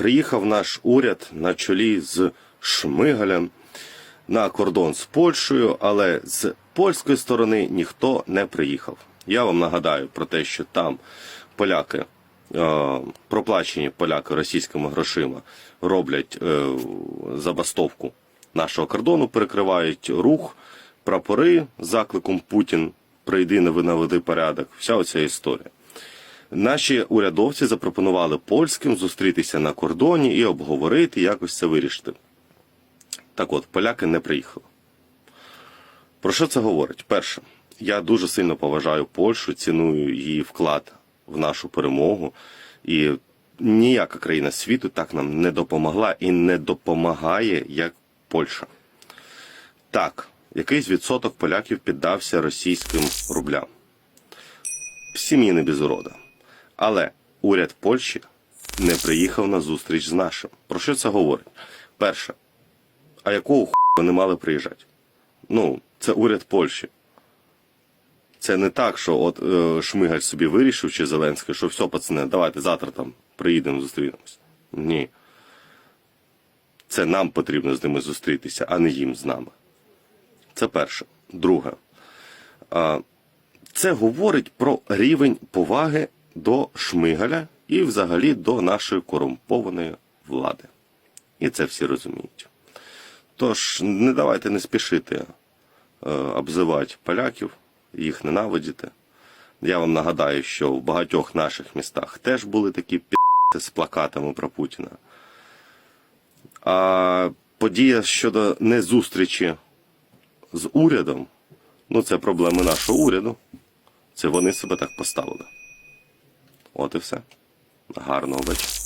приїхав наш уряд на чолі з Шмигалем на кордон з Польщею, але з польської сторони ніхто не приїхав. Я вам нагадаю про те, що там поляки, е, проплачені поляки російськими грошима, роблять е, забастовку нашого кордону, перекривають рух, прапори закликом Путін прийди не наведи порядок. Вся оця історія. Наші урядовці запропонували польським зустрітися на кордоні і обговорити, якось це вирішити. Так от, поляки не приїхали. Про що це говорить? Перше, я дуже сильно поважаю Польщу, ціную її вклад в нашу перемогу. І ніяка країна світу так нам не допомогла і не допомагає, як Польща. Так, якийсь відсоток поляків піддався російським рублям. Сім'ї не без урода. Але уряд Польщі не приїхав на зустріч з нашим. Про що це говорить? Перше, а якого ху вони мали приїжджати? Ну, це уряд Польщі. Це не так, що от е, Шмигаль собі вирішив, чи Зеленський, що все, пацани, давайте завтра там приїдемо, зустрінемось. Ні. Це нам потрібно з ними зустрітися, а не їм з нами. Це перше. Друге. Це говорить про рівень поваги до Шмигаля і взагалі до нашої корумпованої влади. І це всі розуміють. Тож, не давайте не спішити е, обзивати поляків, їх ненавидіти. Я вам нагадаю, що в багатьох наших містах теж були такі пі***ти з плакатами про Путіна. А подія щодо незустрічі з урядом, ну це проблеми нашого уряду. Це вони себе так поставили. От і все. Гарного вечора.